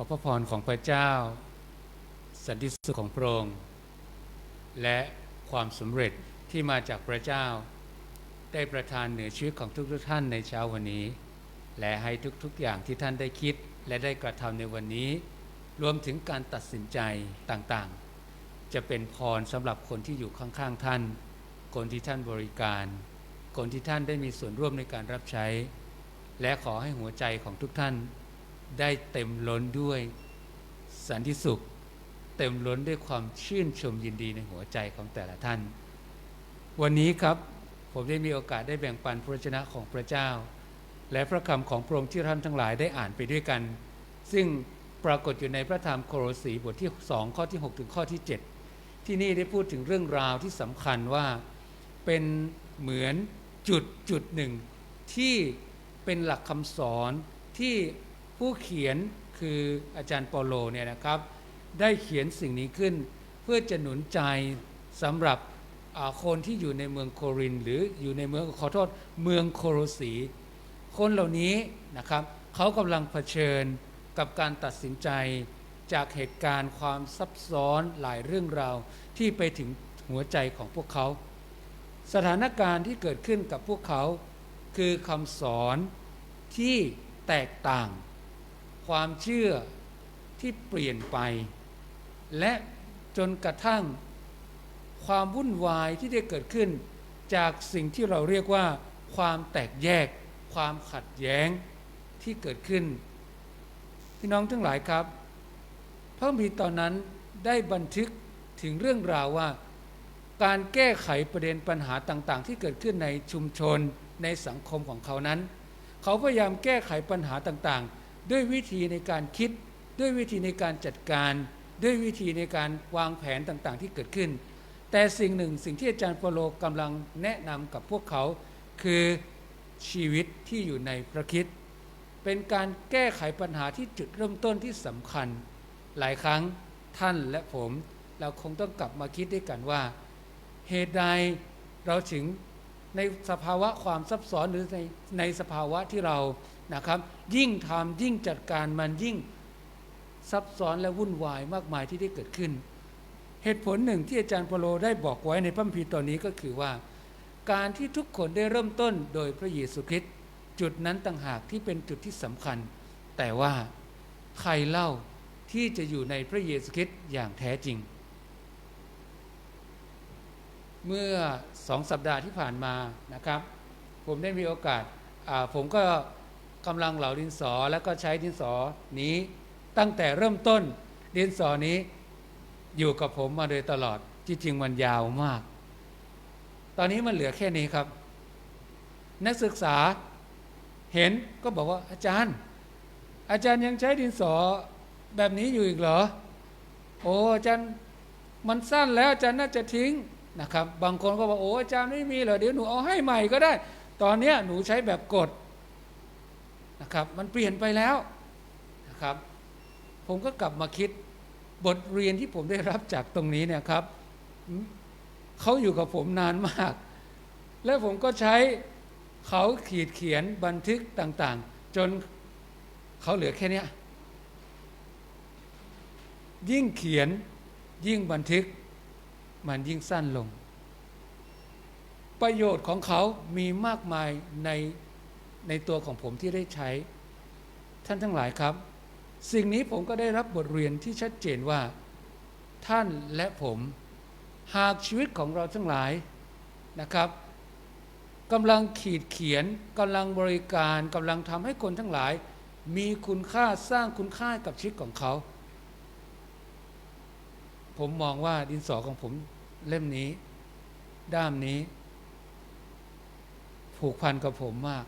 อพระพรของพระเจ้า สันติสุขของพระองค์ และความสำเร็จที่มาจากพระเจ้า ได้ประทานเหนือชีวิตของทุกๆท่านในเช้าวันนี้ และให้ทุกๆอย่างที่ท่านได้คิดและได้กระทำในวันนี้ รวมถึงการตัดสินใจต่างๆ จะเป็นพรสำหรับคนที่อยู่ข้างๆท่าน คนที่ท่านบริการ คนที่ท่านได้มีส่วนร่วมในการรับใช้ และขอให้หัวใจของทุกท่าน ได้เต็มล้นด้วยสันติสุข เต็มล้นด้วยความชื่นชมยินดีในหัวใจของแต่ละท่าน วันนี้ครับผมได้มีโอกาสได้แบ่งปันพระวจนะของพระเจ้า และพระคำของพระองค์ที่ท่านทั้งหลายได้อ่านไปด้วยกัน ซึ่งปรากฏอยู่ในพระธรรมโครสีบทที่ 2 ข้อที่ 6 ถึงข้อที่ 7 ที่นี่ได้พูดถึงเรื่องราวที่สำคัญว่าเป็นเหมือนจุดจุดหนึ่งที่เป็นหลักคำสอนที่ ผู้เขียนคืออาจารย์เปาโลเนี่ยนะครับ ได้เขียนสิ่งนี้ขึ้น เพื่อจะหนุนใจสำหรับคนที่อยู่ในเมืองโครินหรืออยู่ในเมืองขอโทษเมืองโคโรสี คนเหล่านี้นะครับเขากำลังเผชิญกับการตัดสินใจจากเหตุการณ์ความซับซ้อนหลายเรื่องราวที่ไปถึงหัวใจของพวกเขา สถานการณ์ที่เกิดขึ้นกับพวกเขา คือคำสอนที่แตกต่าง ความเชื่อที่เปลี่ยนไป และจนกระทั่งความวุ่นวายที่ได้เกิดขึ้น จากสิ่งที่เราเรียกว่า ความแตกแยก ความขัดแย้งที่เกิดขึ้น พี่น้องทั้งหลายครับ พระมีตอนนั้นได้บันทึกถึงเรื่องราวว่า การแก้ไขประเด็นปัญหาต่างๆ ที่เกิดขึ้นในชุมชนในสังคมของเขานั้น เขาพยายามแก้ไขปัญหาต่างๆ ด้วยวิธีในการคิด ด้วยวิธีในการจัดการ ด้วยวิธีในการวางแผนต่างๆ ที่เกิดขึ้น แต่สิ่งหนึ่งสิ่งที่อาจารย์เปโลกำลังแนะนำกับพวกเขา คือชีวิตที่อยู่ในพระคิดเป็นการแก้ไขปัญหาที่จุดเริ่มต้นที่สำคัญ หลายครั้งท่านและผม เราคงต้องกลับมาคิดด้วยกันว่า เหตุใดเราถึงในสภาวะความซับซ้อนหรือในในสภาวะที่เรา นะครับ ยิ่งทำยิ่งจัดการมันยิ่งซับซ้อนและวุ่นวายมากมายที่ได้เกิดขึ้น เหตุผลหนึ่งที่อาจารย์เปโลได้บอกไว้ในพระคัมภีร์ตอนนี้ก็คือว่า การที่ทุกคนได้เริ่มต้นโดยพระเยซูคริสต์จุดนั้นต่างหากที่เป็นจุดที่สำคัญ แต่ว่าใครเล่าที่จะอยู่ในพระเยซูคริสต์อย่างแท้จริง เมื่อสองสัปดาห์ที่ผ่านมานะครับ ผมได้มีโอกาสผมก็ กำลังเหลาดินสอแล้วก็ใช้ดินสอนี้ ตั้งแต่เริ่มต้นดินสอนี้อยู่กับผมมาโดยตลอดที่จริงมันยาวมาก ตอนนี้มันเหลือแค่นี้ครับ นักศึกษาเห็นก็บอกว่าอาจารย์ อาจารย์ยังใช้ดินสอแบบนี้อยู่อีกเหรอ โอ้อาจารย์มันสั้นแล้วอาจารย์น่าจะทิ้งนะครับ บางคนก็บอกโอ้อาจารย์ไม่มีเหรอเดี๋ยวหนูเอาให้ใหม่ก็ได้ ตอนนี้หนูใช้แบบกด นะครับ มันเปลี่ยนไปแล้วนะครับ ผมก็กลับมาคิดบทเรียนที่ผมได้รับจากตรงนี้เนี่ยครับเขาอยู่กับผมนานมาก และผมก็ใช้เขาขีดเขียนบันทึกต่างๆ จนเขาเหลือแค่นี้ยิ่งเขียนยิ่งบันทึกมันยิ่งสั้นลง ประโยชน์ของเขามีมากมายใน ในตัวของผมที่ได้ใช้ ท่านทั้งหลายครับ สิ่งนี้ผมก็ได้รับบทเรียนที่ชัดเจนว่า ท่านและผมหากชีวิตของเราทั้งหลายนะครับกำลังขีดเขียนกำลังบริการกำลังทำให้คนทั้งหลาย มีคุณค่าสร้างคุณค่ากับชีวิตของเขา ผมมองว่าดินสอของผมเล่มนี้ ด้ามนี้ ผูกพันกับผมมาก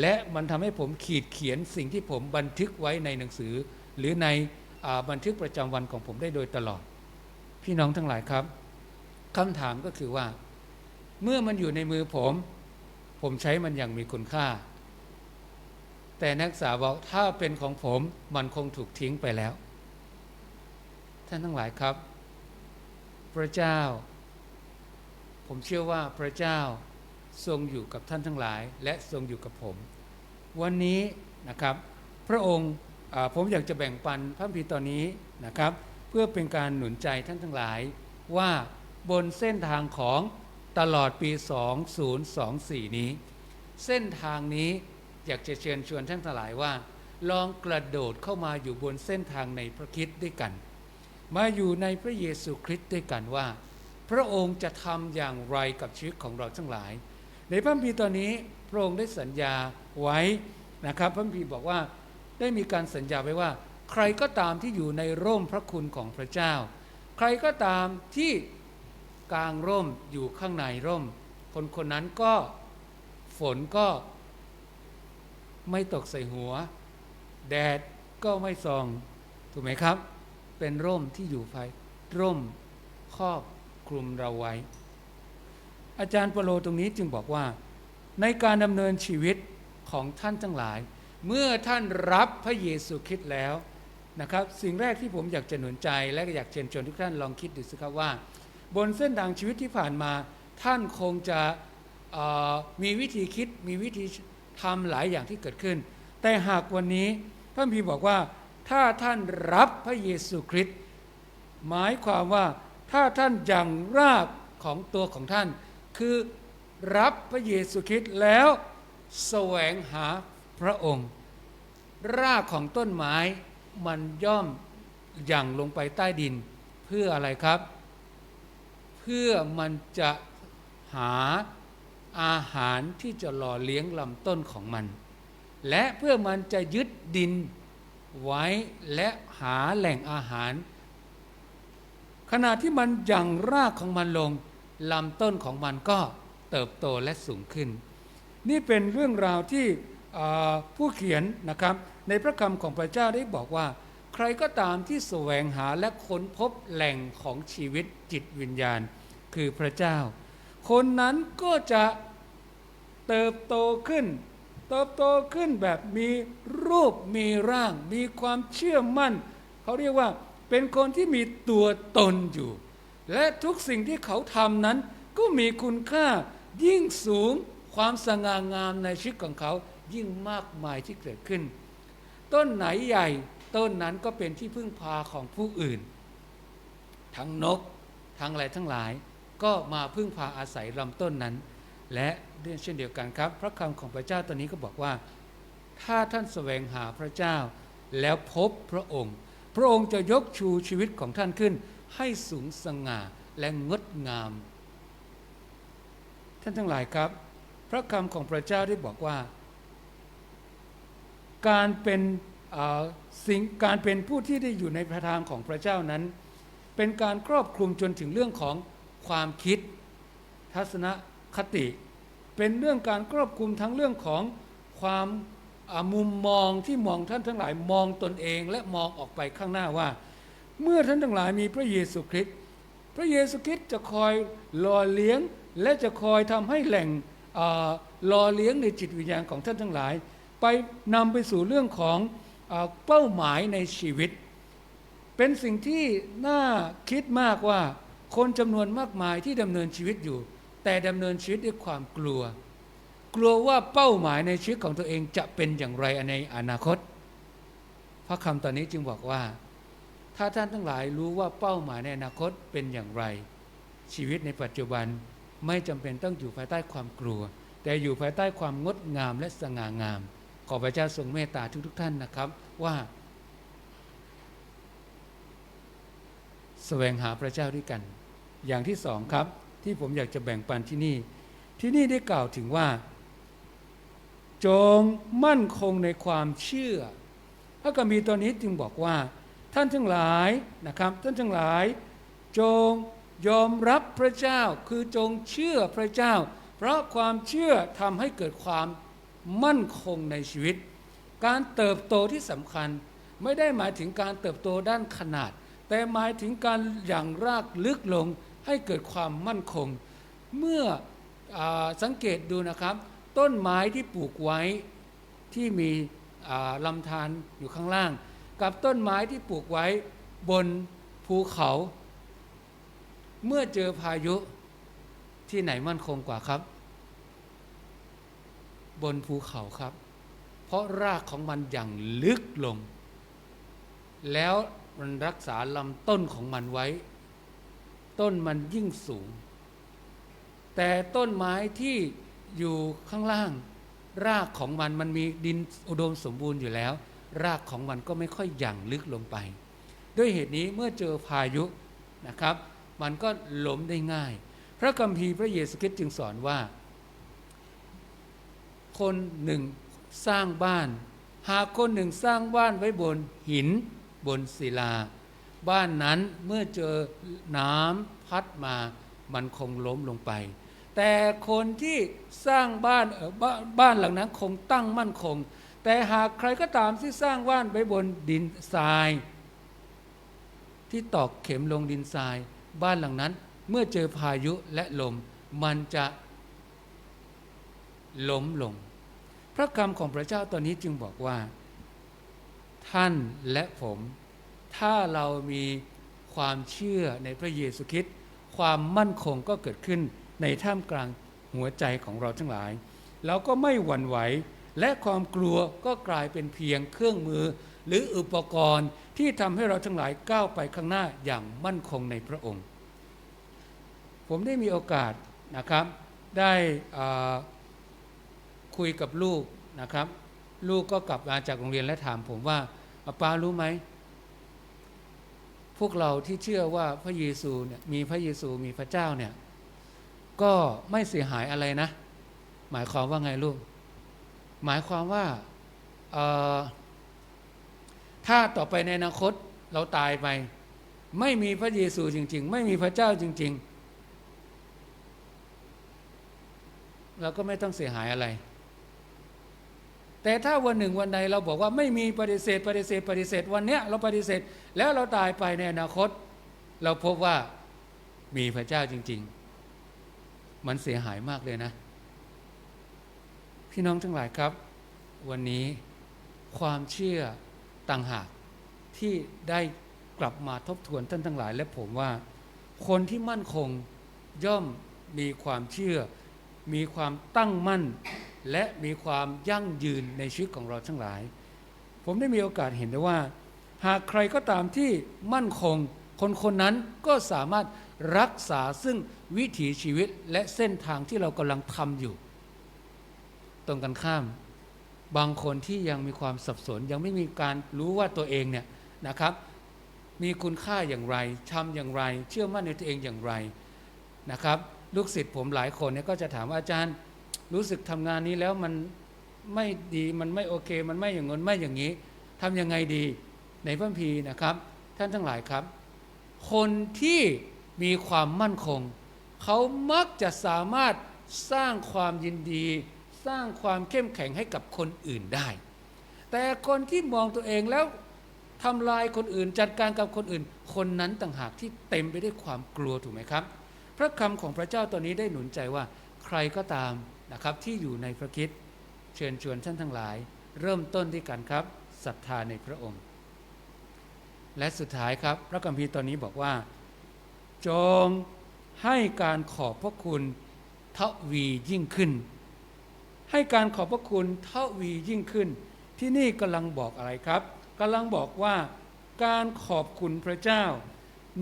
และมันทำให้ผมขีดเขียนสิ่งที่ผมบันทึกไว้ในหนังสือ หรือในบันทึกประจำวันของผมได้โดยตลอด พี่น้องทั้งหลายครับคำถามก็คือว่า เมื่อมันอยู่ในมือผม ผมใช้มันอย่างมีคุณค่า แต่นักศึกษาบอกถ้าเป็นของผมมันคงถูกทิ้งไปแล้ว ท่านทั้งหลายครับ พระเจ้า ผมเชื่อว่าพระเจ้า ทรงอยู่กับท่านทั้งหลาย และทรงอยู่กับผม วันนี้นะครับ พระองค์ผมอยากจะแบ่งปันพระคัมภีตอนนี้นะครับ เพื่อเป็นการหนุนใจท่านทั้งหลาย ว่าบนเส้นทางของตลอดปี 2024 นี้ เส้นทางนี้อยากจะเชิญชวนท่านทั้งหลายว่า ลองกระโดดเข้ามาอยู่บนเส้นทางในพระคริสต์ด้วยกัน มาอยู่ในพระเยซูคริสต์ด้วยกันว่า พระองค์จะทำอย่างไรกับชีวิตของเราทั้งหลาย ในพระคัมภีร์ตอนนี้พระองค์ได้สัญญาไว้นะครับพระคัมภีร์บอกว่าได้มีการสัญญาไว้ว่า ใครก็ตามที่อยู่ในร่มพระคุณของพระเจ้า ใครก็ตามที่กลางร่มอยู่ข้างในร่ม คนคนนั้นก็ฝนก็ไม่ตกใส่หัว แดดก็ไม่ส่อง ถูกไหมครับ เป็นร่มที่อยู่ภายร่มครอบคลุมเราไว้ อาจารย์ปโลตรงนี้จึงบอกว่า ในการดำเนินชีวิตของท่านทั้งหลาย เมื่อท่านรับพระเยซูคริสต์แล้วนะครับ สิ่งแรกที่ผมอยากจะหนุนใจ และอยากเชิญชวนทุกท่านลองคิดดูสิครับว่า บนเส้นทางชีวิตที่ผ่านมา ท่านคงจะมีวิธีคิดมีวิธีทำหลายอย่างที่เกิดขึ้น แต่หากวันนี้พระคัมพีร์บอกว่าถ้าท่านรับพระเยซูคริสต์หมายความว่าถ้าท่านยังรากของตัวของท่าน คือรับพระเยซูคริสต์แล้วแสวงหาพระองค์ รากของต้นไม้มันย่อมหยั่งลงไปใต้ดิน เพื่ออะไรครับ เพื่อมันจะหาอาหารที่จะหล่อเลี้ยงลำต้นของมัน และเพื่อมันจะยึดดินไว้และหาแหล่งอาหาร ขณะที่มันหยั่งรากของมันลง ลำต้นของมันก็เติบโตและสูงขึ้น นี่เป็นเรื่องราวที่ผู้เขียนนะครับ ในพระคำของพระเจ้าได้บอกว่า ใครก็ตามที่แสวงหาและค้นพบแหล่งของชีวิตจิตวิญญาณ คือพระเจ้า คนนั้นก็จะเติบโตขึ้น เติบโตขึ้นแบบมีรูปมีร่าง มีความเชื่อมั่น เขาเรียกว่าเป็นคนที่มีตัวตนอยู่ และทุกสิ่งที่เขาทำนั้น ก็มีคุณค่ายิ่งสูงความสง่างามในชีวิตของเขายิ่งมากมายที่เกิดขึ้น ต้นไหนใหญ่ต้นนั้นก็เป็นที่พึ่งพาของผู้อื่น ทั้งนก ทั้งอะไรทั้งหลาย ก็มาพึ่งพาอาศัยลำต้นนั้น และเช่นเดียวกันครับ พระคำของพระเจ้าตอนนี้ก็บอกว่า ถ้าท่านแสวงหาพระเจ้า แล้วพบพระองค์ พระองค์จะยกชูชีวิตของท่านขึ้น ให้สูงสง่าและงดงาม ท่านทั้งหลายครับ พระคำของพระเจ้าได้บอกว่า การเป็นสิ่งการเป็นผู้ที่ได้อยู่ในพระทางของพระเจ้านั้น เป็นการครอบคลุมจนถึงเรื่องของความคิด ทัศนคติ เป็นเรื่องการครอบคลุมทั้งเรื่องของความมุมมองที่มองท่านทั้งหลายมองตนเองและมองออกไปข้างหน้าว่า เมื่อท่านทั้งหลายมีพระเยซูคริสต์พระเยซูคริสต์จะคอยหล่อเลี้ยง และจะคอยทำให้แหล่งหล่อเลี้ยงในจิตวิญญาณของท่านทั้งหลาย ไปนำไปสู่เรื่องของเป้าหมายในชีวิต เป็นสิ่งที่น่าคิดมากว่าคนจำนวนมากมายที่ดำเนินชีวิตอยู่ แต่ดำเนินชีวิตด้วยความกลัว กลัวว่าเป้าหมายในชีวิตของตัวเองจะเป็นอย่างไรในอนาคต พระคำตอนนี้จึงบอกว่า ถ้าท่านทั้งหลายรู้ว่าเป้าหมายในอนาคตเป็นอย่างไร ชีวิตในปัจจุบันไม่จำเป็นต้องอยู่ภายใต้ความกลัว แต่อยู่ภายใต้ความงดงามและสง่างาม ขอพระเจ้าทรงเมตตาทุกๆท่านนะครับว่าแสวงหาพระเจ้าด้วยกัน อย่างที่สองครับที่ผมอยากจะแบ่งปันที่นี่ ที่นี่ได้กล่าวถึงว่า จงมั่นคงในความเชื่อพระคัมภีร์ตอนนี้จึงบอกว่า ท่านทั้งหลายนะครับท่านทั้งหลาย จงยอมรับพระเจ้าคือจงเชื่อพระเจ้า เพราะความเชื่อทำให้เกิดความมั่นคงในชีวิต การเติบโตที่สำคัญไม่ได้หมายถึงการเติบโตด้านขนาด แต่หมายถึงการอย่างรากลึกลงให้เกิดความมั่นคง เมื่ออสังเกตดูนะครับ ต้นไม้ที่ปลูกไว้ที่มีลำธารอยู่ข้างล่าง กับต้นไม้ที่ปลูกไว้บนภูเขา เมื่อเจอพายุที่ไหนมั่นคงกว่าครับ บนภูเขาครับ เพราะรากของมันอย่างลึกลง แล้วมันรักษาลำต้นของมันไว้ ต้นมันยิ่งสูง แต่ต้นไม้ที่อยู่ข้างล่าง รากของมันมันมีดินอุดมสมบูรณ์อยู่แล้ว รากของมันก็ไม่ค่อยหยั่งลึกลงไป ด้วยเหตุนี้เมื่อเจอพายุนะครับ มันก็ล้มได้ง่าย พระคัมภีร์พระเยซูคริสต์จึงสอนว่า คนหนึ่งสร้างบ้าน หากคนหนึ่งสร้างบ้านไว้บนหินบนศิลา บ้านนั้นเมื่อเจอน้ำพัดมามันคงล้มลงไป แต่คนที่สร้างบ้านบ้านหลังนั้นคงตั้งมั่นคง แต่หากใครก็ตามที่สร้างบ้านไว้บนดินทราย ที่ตอกเข็มลงดินทราย บ้านหลังนั้นเมื่อเจอพายุและลม มันจะล้มลง พระคำของพระเจ้าตอนนี้จึงบอกว่า ท่านและผม ถ้าเรามีความเชื่อในพระเยซูคริสต์ความมั่นคงก็เกิดขึ้นในท่ามกลางหัวใจของเราทั้งหลายเราก็ไม่หวั่นไหว และความกลัวก็กลายเป็นเพียงเครื่องมือ หรืออุปกรณ์ที่ทำให้เราทั้งหลายก้าวไปข้างหน้าอย่างมั่นคงในพระองค์ ผมได้มีโอกาสนะครับ ได้คุยกับลูกนะครับ ลูกก็กลับมาจากโรงเรียนและถามผมว่าป้ารู้ไหมพวกเราที่เชื่อว่าพระเยซูเนี่ยมีพระเยซูมีพระเจ้าเนี่ยก็ไม่เสียหายอะไรนะ หมายความว่าไงลูก หมายความว่าถ้าต่อไปในอนาคตเราตายไป ไม่มีพระเยซูจริง ๆ ไม่มีพระเจ้าจริง ๆ เราก็ไม่ต้องเสียหายอะไร แต่ถ้าวันหนึ่งวันใดเราบอกว่าไม่มีปฏิเสธปฏิเสธปฏิเสธวันเนี้ยเราปฏิเสธแล้วเราตายไปในอนาคต เราพบว่ามีพระเจ้าจริง ๆ มันเสียหายมากเลยนะ พี่น้องทั้งหลายครับ วันนี้ความเชื่อต่างหากที่ได้กลับมาทบทวนท่านทั้งหลาย และผมว่า คนที่มั่นคงย่อมมีความเชื่อ มีความตั้งมั่น และมีความยั่งยืนในชีวิตของเราทั้งหลาย ผมได้มีโอกาสเห็นได้ว่า หากใครก็ตามที่มั่นคง คนคนนั้นก็สามารถรักษาซึ่งวิถีชีวิตและเส้นทางที่เรากำลังทำอยู่ ตรงกันข้าม บางคนที่ยังมีความสับสน ยังไม่มีการรู้ว่าตัวเองเนี่ยนะครับ มีคุณค่าอย่างไรทำอย่างไร เชื่อมั่นในตัวเองอย่างไรนะครับ ลูกศิษย์ผมหลายคนเนี่ยก็จะถามว่าอาจารย์รู้สึกทำงานนี้แล้วมันไม่ดีมันไม่โอเค มันไม่อย่างงนไม่อย่างนี้ทำยังไงดีในพระคัมภีร์นะครับ ท่านทั้งหลายครับ คนที่มีความมั่นคง เขามักจะสามารถสร้างความยินดี สร้างความเข้มแข็งให้กับคนอื่นได้ แต่คนที่มองตัวเองแล้วทำลายคนอื่นจัดการกับคนอื่น คนนั้นต่างหากที่เต็มไปด้วยความกลัวถูกไหมครับ พระคำของพระเจ้าตอนนี้ได้หนุนใจว่าใครก็ตามนะครับที่อยู่ในพระคิดเชิญชวนท่านทั้งหลาย เริ่มต้นที่กันครับศรัทธาในพระองค์ และสุดท้ายครับ พระคัมภีร์ตอนนี้บอกว่า จงให้การขอบพระคุณทวียิ่งขึ้น ให้การขอบพระคุณเทวียิ่งขึ้น ที่นี่กำลังบอกอะไรครับกำลังบอกว่าการขอบคุณพระเจ้า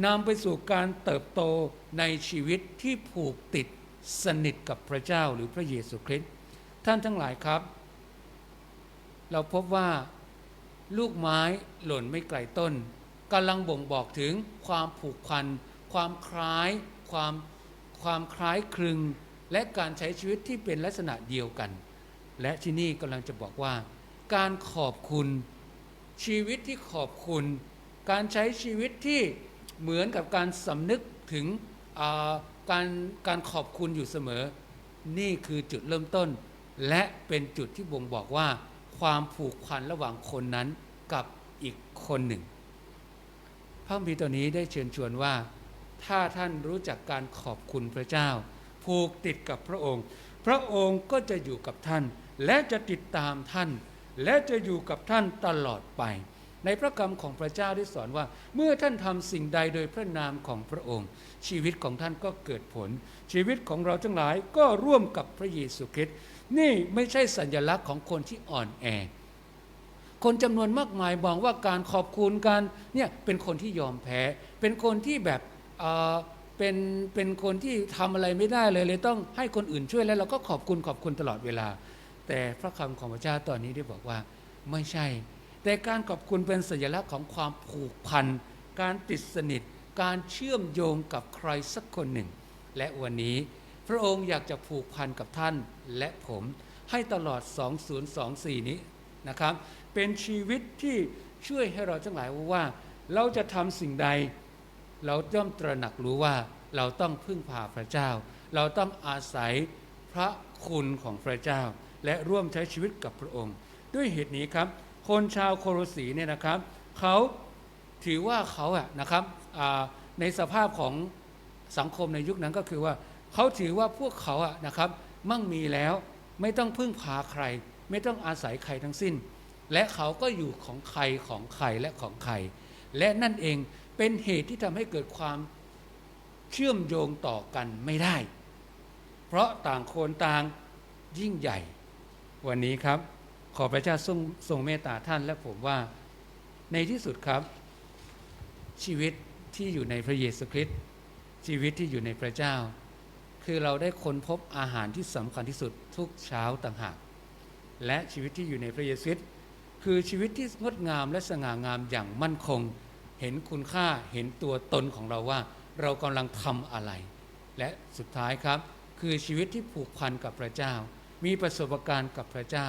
นำไปสู่การเติบโตในชีวิตที่ผูกติดสนิทกับพระเจ้าหรือพระเยซูคริสต์ท่านทั้งหลายครับ เราพบว่าลูกไม้หล่นไม่ไกลต้นกำลังบ่งบอกถึงความผูกพัน ความคล้าย ความความคล้ายคลึง และการใช้ชีวิตที่เป็นลักษณะเดียวกัน และที่นี่กำลังจะบอกว่า การขอบคุณชีวิตที่ขอบคุณ การใช้ชีวิตที่เหมือนกับการสำนึกถึงการการขอบคุณอยู่เสมอ นี่คือจุดเริ่มต้น และเป็นจุดที่บ่งบอกว่า ความผูกพันระหว่างคนนั้นกับอีกคนหนึ่ง พระมีตัวนี้ได้เชิญชวนว่า ถ้าท่านรู้จักการขอบคุณพระเจ้า ผูกติดกับพระองค์ พระองค์ก็จะอยู่กับท่าน และจะติดตามท่าน และจะอยู่กับท่านตลอดไป ในพระคำของพระเจ้าได้สอนว่า เมื่อท่านทำสิ่งใดโดยพระนามของพระองค์ ชีวิตของท่านก็เกิดผล ชีวิตของเราทั้งหลายก็ร่วมกับพระเยซูคริสต์นี่ไม่ใช่สัญลักษณ์ของคนที่อ่อนแอคนจำนวนมากมายบอกว่าการขอบคุณการเนี่ยเป็นคนที่ยอมแพ้ เป็นคนที่แบบ เป็นเป็นคนที่ทำอะไรไม่ได้เลยเลยต้องให้คนอื่นช่วยแล้วเราก็ขอบคุณขอบคุณตลอดเวลา แต่พระคำของพระเจ้าตอนนี้ได้บอกว่าไม่ใช่ แต่การขอบคุณเป็นสัญลักษณ์ของความผูกพัน การติดสนิท การเชื่อมโยงกับใครสักคนหนึ่ง และวันนี้พระองค์อยากจะผูกพันกับท่านและผมให้ตลอด 2024 นี้นะครับ เป็นชีวิตที่ช่วยให้เราทั้งหลายว่าเราจะทำสิ่งใด เราต้องตระหนักรู้ว่าเราต้องพึ่งพาพระเจ้า เราต้องอาศัยพระคุณของพระเจ้า และร่วมใช้ชีวิตกับพระองค์ ด้วยเหตุนี้ครับ คนชาวโครสีเนี่ยนะครับเขาถือว่าเขาอะนะครับในสภาพของสังคมในยุคนั้นก็คือว่าเขาถือว่าพวกเขาอะนะครับ มั่งมีแล้วไม่ต้องพึ่งพาใคร ไม่ต้องอาศัยใครทั้งสิ้น และเขาก็อยู่ของใครของใครและของใคร และนั่นเอง เป็นเหตุที่ทำให้เกิดความเชื่อมโยงต่อกันไม่ได้ เพราะต่างคนต่างยิ่งใหญ่ วันนี้ครับ ขอพระเจ้าทรงทรงเมตตาท่านและผมว่า ในที่สุดครับ ชีวิตที่อยู่ในพระเยซูคริสต์ชีวิตที่อยู่ในพระเจ้า คือเราได้ค้นพบอาหารที่สำคัญที่สุดทุกเช้าต่างหาก และชีวิตที่อยู่ในพระเยซูคริสต์คือชีวิตที่งดงามและสง่างามอย่างมั่นคง เห็นคุณค่าเห็นตัวตนของเราว่า เรากำลังทำอะไร และสุดท้ายครับ คือชีวิตที่ผูกพันกับพระเจ้า มีประสบการณ์กับพระเจ้า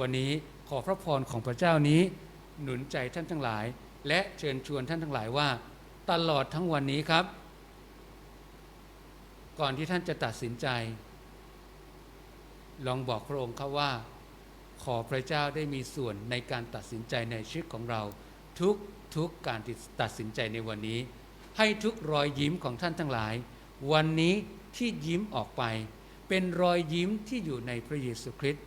วันนี้ขอพระพรของพระเจ้านี้ หนุนใจท่านทั้งหลาย และเชิญชวนท่านทั้งหลายว่า ตลอดทั้งวันนี้ครับ ก่อนที่ท่านจะตัดสินใจ ลองบอกพระองค์ครับว่า ขอพระเจ้าได้มีส่วนในการตัดสินใจในชีวิตของเรา ทุกทุกการตัดสินใจในวันนี้ ให้ทุกรอยยิ้มของท่านทั้งหลาย วันนี้ที่ยิ้มออกไป เป็นรอยยิ้มที่อยู่ในพระเยซูคริสต์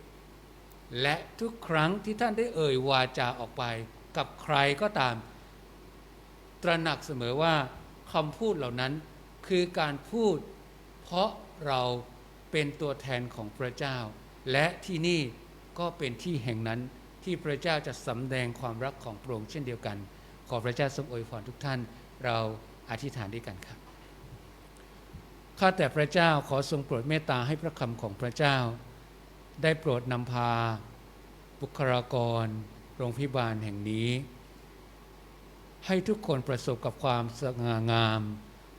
และทุกครั้งที่ท่านได้เอ่ยวาจาออกไป กับใครก็ตาม ตระหนักเสมอว่าคำพูดเหล่านั้นคือการพูด เพราะเราเป็นตัวแทนของพระเจ้า และที่นี่ก็เป็นที่แห่งนั้น ที่พระเจ้าจะสำแดงความรักของพระองค์เช่นเดียวกัน ขอพระเจ้าทรงอวยพรทุกท่าน เราอธิษฐานด้วยกันครับข้าแต่พระเจ้าขอทรงโปรดเมตตาให้พระคำของพระเจ้า ได้โปรดนำพา บุคลากร โรงพยาบาลแห่งนี้ ให้ทุกคนประสบกับความสง่างาม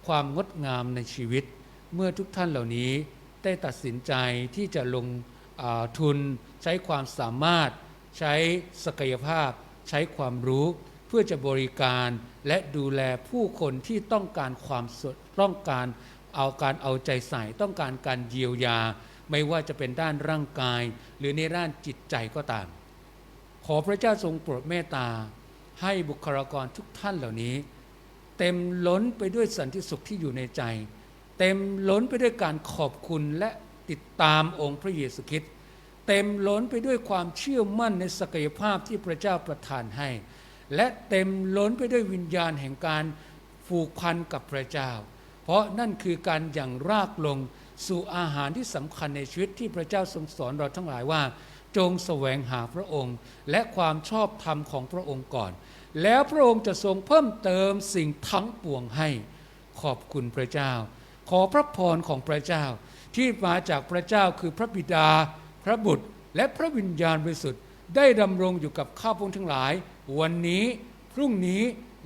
ความงดงามในชีวิต เมื่อทุกท่านเหล่านี้ได้ตัดสินใจที่จะลงทุนใช้ความสามารถ ใช้ศักยภาพ ใช้ความรู้ เพื่อจะบริการและดูแลผู้คนที่ต้องการความสดต้องการเอาการเอาใจใส่ ต้องการการเยียวยา ไม่ว่าจะเป็นด้านร่างกาย หรือในด้านจิตใจก็ตาม ขอพระเจ้าทรงโปรดเมตตา ให้บุคลากรทุกท่านเหล่านี้ เต็มล้นไปด้วยสันติสุขที่อยู่ในใจ เต็มล้นไปด้วยการขอบคุณและติดตามองค์พระเยซูคริสต์ เต็มล้นไปด้วยความเชื่อมั่นในศักยภาพที่พระเจ้าประทานให้ และเต็มล้นไปด้วยวิญญาณแห่งการผูกพันกับพระเจ้า เพราะนั่นคือการอย่างรากลงสู่อาหารที่สำคัญในชีวิตที่พระเจ้าทรงสอนเราทั้งหลายว่า จงแสวงหาพระองค์ และความชอบธรรมของพระองค์ก่อน แล้วพระองค์จะทรงเพิ่มเติมสิ่งทั้งปวงให้ ขอบคุณพระเจ้า ขอพระพรของพระเจ้า ที่มาจากพระเจ้าคือพระบิดา ระบุตรและพระวิญญาณบริสุทธิ์ได้ดำรงอยู่กับข้าพงทั้งหลาย วันนี้ พรุ่งนี้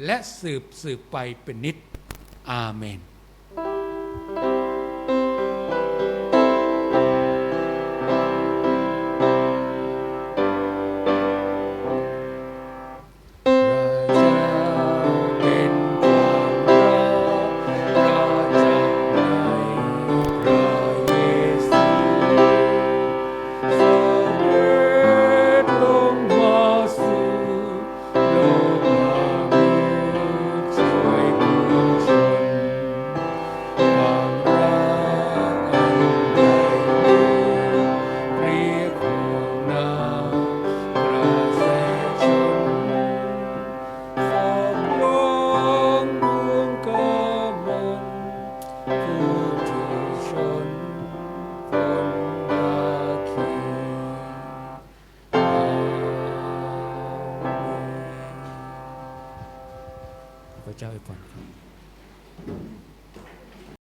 และสืบสืบไปเป็นนิจอาเมน